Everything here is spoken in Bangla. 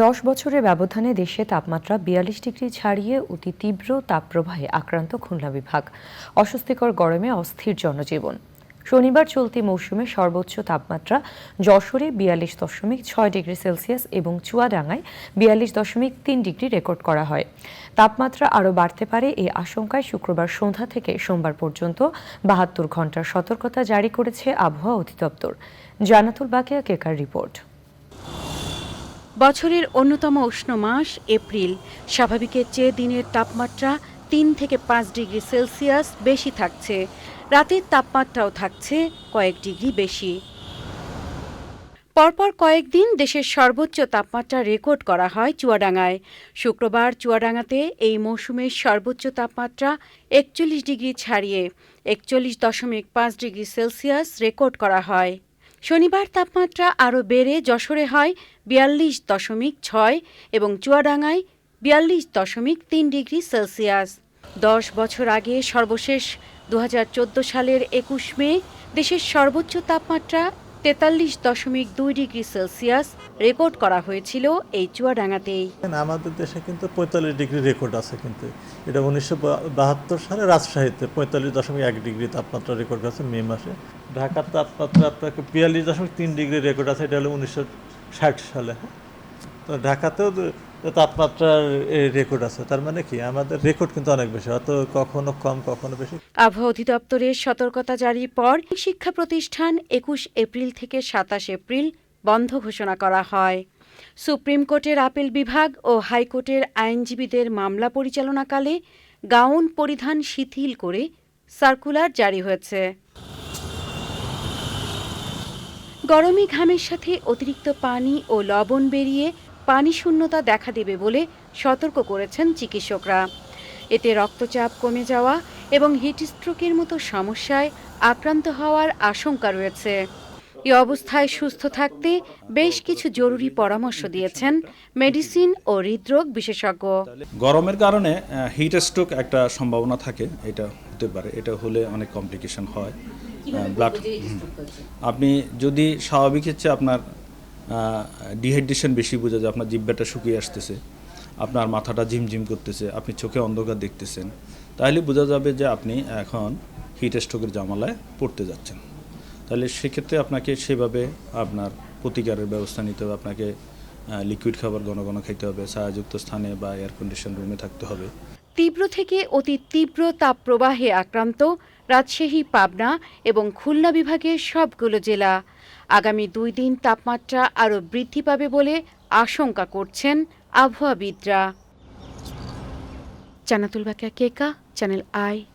দশ বছরের ব্যবধানে দেশে তাপমাত্রা বিয়াল্লিশ ডিগ্রি ছাড়িয়ে অতি তীব্র তাপপ্রবাহে আক্রান্ত খুলনা বিভাগ। অস্বস্তিকর গরমে অস্থির জনজীবন। শনিবার চলতি মৌসুমে সর্বোচ্চ তাপমাত্রা যশোরে বিয়াল্লিশ দশমিক ছয় ডিগ্রি সেলসিয়াস এবং চুয়াডাঙ্গায় বিয়াল্লিশ দশমিক তিন ডিগ্রি রেকর্ড করা হয়। তাপমাত্রা আরও বাড়তে পারে এই আশঙ্কায় শুক্রবার সন্ধ্যা থেকে সোমবার পর্যন্ত বাহাত্তর ঘণ্টার সতর্কতা জারি করেছে আবহাওয়া অধিদপ্তর। জানাতুল বাকিয়া কেকার রিপোর্ট। বছরের অন্যতম উষ্ণ মাস, এপ্রিল। স্বাভাবিকের চেয়ে দিনের তাপমাত্রা তিন থেকে পাঁচ ডিগ্রি সেলসিয়াস বেশি থাকছে। রাতের তাপমাত্রাও থাকছে কয়েক ডিগ্রি বেশি। পরপর কয়েকদিন দেশের সর্বোচ্চ তাপমাত্রা রেকর্ড করা হয় চুয়াডাঙ্গায়। শুক্রবার চুয়াডাঙ্গাতে এই মৌসুমের সর্বোচ্চ তাপমাত্রা একচল্লিশ ডিগ্রি ছাড়িয়ে একচল্লিশ দশমিক পাঁচ ডিগ্রি সেলসিয়াস রেকর্ড করা হয়। শনিবার তাপমাত্রা আরও বেড়ে যশোরে হয় বিয়াল্লিশ দশমিক ছয় এবং চুয়াডাঙ্গায় বিয়াল্লিশ দশমিক তিন ডিগ্রি সেলসিয়াস। দশ বছর আগে সর্বশেষ দু হাজার চোদ্দ সালের একুশ মে দেশের সর্বোচ্চ তাপমাত্রা তেতাল্লিশ দশমিক দুই ডিগ্রি সেলসিয়াস রেকর্ড করা হয়েছিল এই চুয়াডাঙ্গাতেই। আমাদের দেশে কিন্তু পঁয়তাল্লিশ ডিগ্রি রেকর্ড আছে কিন্তু। এটা উনিশশো বাহাত্তর সালে রাজশাহীতে পঁয়তাল্লিশ দশমিক এক ডিগ্রি তাপমাত্রা রেকর্ড আছে মে মাসে। ঢাকার তাপমাত্রা আপনাকে বিয়াল্লিশ দশমিক তিন ডিগ্রি রেকর্ড আছে, এটা হলো উনিশশো ষাট সালে। তো ঢাকাতেও তাপমাত্রার রেকর্ড আছে। তার মানে কি? আমাদের রেকর্ড কিন্তু অনেক বেশি অত কখনো কম, কখনো বেশি। আবহাওয়া অধিদপ্তরের সতর্কতা জারির পর শিক্ষা প্রতিষ্ঠান একুশ এপ্রিল থেকে সাতাশ এপ্রিল বন্ধ ঘোষণা করা হয়। সুপ্রিম কোর্টের আপিল বিভাগ ও হাইকোর্টের আইনজীবীদের মামলা পরিচালনাকালে গাউন পরিধান শিথিল করে সার্কুলার জারি হয়েছে। গরমে ঘামের সাথে অতিরিক্ত পানি ও লবণ বেরিয়ে পানি শূন্যতা দেখা দেবে বলে সতর্ক করেছেন চিকিৎসকরা। এতে রক্তচাপ কমে যাওয়া এবং হিটস্ট্রোকের মতো সমস্যায় আক্রান্ত হওয়ার আশঙ্কা রয়েছে। এ অবস্থায় সুস্থ থাকতে বেশ কিছু জরুরি পরামর্শ দিয়েছেন মেডিসিন ও হৃদরোগ বিশেষজ্ঞ। গরমের কারণে হিট স্ট্রোক একটা সম্ভাবনা থাকে এটা হতে পারে। এটা হলে অনেক কমপ্লিকেশন হয়। ব্লাড আপনি যদি স্বাভাবিক হচ্ছে আপনার ডিহাইড্রেশন বেশি বোঝা যায়, আপনার জিব্বাটা শুকিয়ে আসতেছে, আপনার মাথাটা ঝিমঝিম করতেছে, আপনি চোখে অন্ধকার দেখতেছেন, তাহলে বোঝা যাবে যে আপনি এখন হিট স্ট্রোকের জামালায় পড়তে যাচ্ছেন। তাহলে সেক্ষেত্রে আপনাকে সেভাবে আপনার প্রতিকারের ব্যবস্থা নিতে হবে, আপনাকে লিকুইড খাবার ঘন ঘন খেতে হবে, ছায়াযুক্ত স্থানে বা এয়ার কন্ডিশন রুমে থাকতে হবে। তীব্র থেকে অতি তীব্র তাপপ্রবাহে আক্রান্ত রাজশাহী, পাবনা এবং খুলনা বিভাগের সবগুলো জেলা। আগামী দুই দিন তাপমাত্রা আরও বৃদ্ধি পাবে বলে আশঙ্কা করছেন আবহাওয়াবিদরা। Jannatul Bakia Keka channel I.